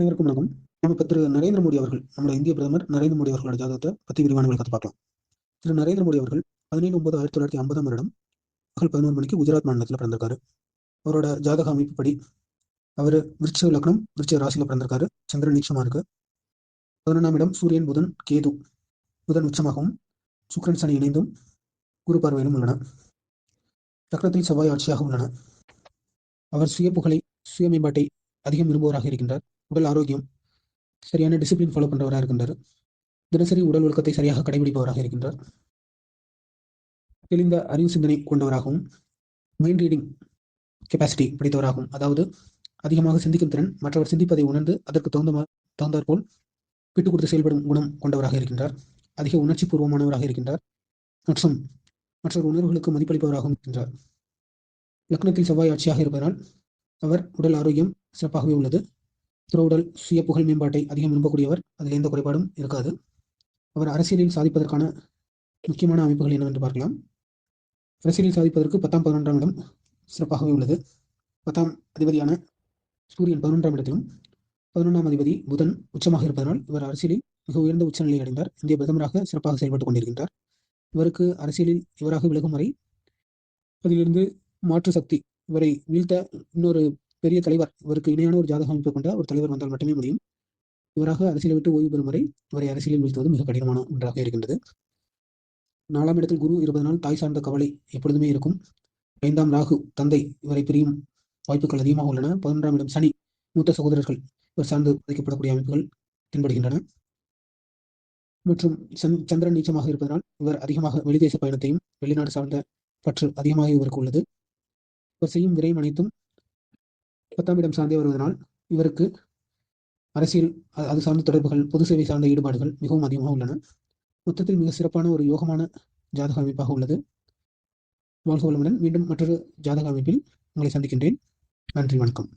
அனைவருக்கும் வணக்கம். நம்ம இப்போ திரு நரேந்திர மோடி அவர்கள் நம்மளோட இந்திய பிரதமர் நரேந்திர மோடி அவர்களோட ஜாதகத்தை பற்றி விரிவான கற்று பார்க்கலாம். திரு நரேந்திர மோடி அவர்கள் பதினேழு ஒன்பது ஆயிரத்தி தொள்ளாயிரத்தி ஐம்பதாம் வருடம் பகல் பதினோரு மணிக்கு குஜராத் மாநிலத்தில் பிறந்திருக்காரு. அவரோட ஜாதக அமைப்புப்படி அவர் விருட்ச லக்னம் விருட்ச ராசியில் பிறந்திருக்காரு. சந்திரன் நீச்சமாக இருக்கு. பதினொன்றாம் இடம் சூரியன் புதன் கேது. புதன் உச்சமாகவும் சுக்கரன் சனி இணைந்தும் குரு பார்வையிலும் உள்ளன. சக்கரத்தில் செவ்வாய் ஆட்சியாக உள்ளன. அவர் சுய புகழை சுய மேம்பாட்டை அதிகம் விரும்புவராக இருக்கின்றார். உடல் ஆரோக்கியம் சரியான டிசிப்ளின் ஃபாலோ பண்ணுறவராக இருக்கின்றார். தினசரி உடல் ஒழுக்கத்தை சரியாக கடைபிடிப்பவராக இருக்கின்றார். தெளிந்த அறிவு சிந்தனை கொண்டவராகவும் மைண்ட் ரீடிங் கெப்பாசிட்டி படித்தவராகவும் அதாவது அதிகமாக சிந்திக்கும் திறன் மற்றவர் சிந்திப்பதை உணர்ந்து அதற்கு தகுந்த மா- தகுந்தாற்போல் விட்டுக் கொடுத்து செயல்படும் குணம் கொண்டவராக இருக்கின்றார். அதிக உணர்ச்சி பூர்வமானவராக இருக்கின்றார். மற்றும் மற்றொரு உணர்வுகளுக்கு மதிப்பளிப்பவராகவும் இருக்கின்றார். லக்னத்தில் செவ்வாய் ஆட்சியாக இருப்பதனால் அவர் உடல் ஆரோக்கியம் சிறப்பாகவே உள்ளது. புற சுய புகழ் மேம்பாட்டை அதிகம் விரும்பக்கூடியவர் அதில் எந்த குறைபாடும் இருக்காது. அவர் அரசியலில் சாதிப்பதற்கான முக்கியமான அமைப்புகள் என்னவென்று பார்க்கலாம். அரசியலில் சாதிப்பதற்கு பத்தாம் பதினொன்றாம் இடம் சிறப்பாகவே உள்ளது. பத்தாம் அதிபதியான சூரியன் பதினொன்றாம் இடத்திலும் பதினொன்றாம் அதிபதி புதன் உச்சமாக இருப்பதனால் இவர் அரசியலில் மிக உயர்ந்த உச்சநிலையை அடைந்தார். இந்திய பிரதமராக சிறப்பாக செயல்பட்டுக் கொண்டிருக்கின்றார். இவருக்கு அரசியலில் இவராக விலகும் வரை அதிலிருந்து மாற்று சக்தி இவரை வீழ்த்த இன்னொரு பெரிய தலைவர் இவருக்கு இணையான ஒரு ஜாதக அமைப்பு கொண்ட ஒரு தலைவர் வந்தால் மட்டுமே முடியும். இவராக அரசியலை விட்டு ஓய்வு பெறும் வரை இவரை அரசியலில் வீழ்த்துவது மிக கடினமான ஒன்றாக இருக்கின்றது. நாலாம் இடத்தில் குரு இருப்பதனால் தாய் சார்ந்த கவலை எப்பொழுதுமே இருக்கும். ஐந்தாம் ராகு தந்தை இவரை பிரியும் வாய்ப்புகள் அதிகமாக உள்ளன. பதினொன்றாம் இடம் சனி மூத்த சகோதரர்கள் இவர் சார்ந்து பாதிக்கப்படக்கூடிய அமைப்புகள் தென்படுகின்றன. மற்றும் சன் சந்திரன் நீச்சமாக இருப்பதனால் இவர் அதிகமாக வெளிதேச பயணத்தையும் வெளிநாடு சார்ந்த பற்று அதிகமாக இவருக்கு உள்ளது. இவர் செய்யும் விரயம் அனைத்தும் பத்தாம் இடம் சார்ந்தே வருவதனால் இவருக்கு அரசியல் அது சார்ந்த தொடர்புகள் பொது சேவை சார்ந்த ஈடுபாடுகள் மிகவும் அதிகமாக உள்ளன. மொத்தத்தில் மிக சிறப்பான ஒரு யோகமான ஜாதக அமைப்பாக உள்ளது. வாழ்க வளமுடன். மீண்டும் மற்றொரு ஜாதக அமைப்பில் உங்களை சந்திக்கின்றேன். நன்றி வணக்கம்.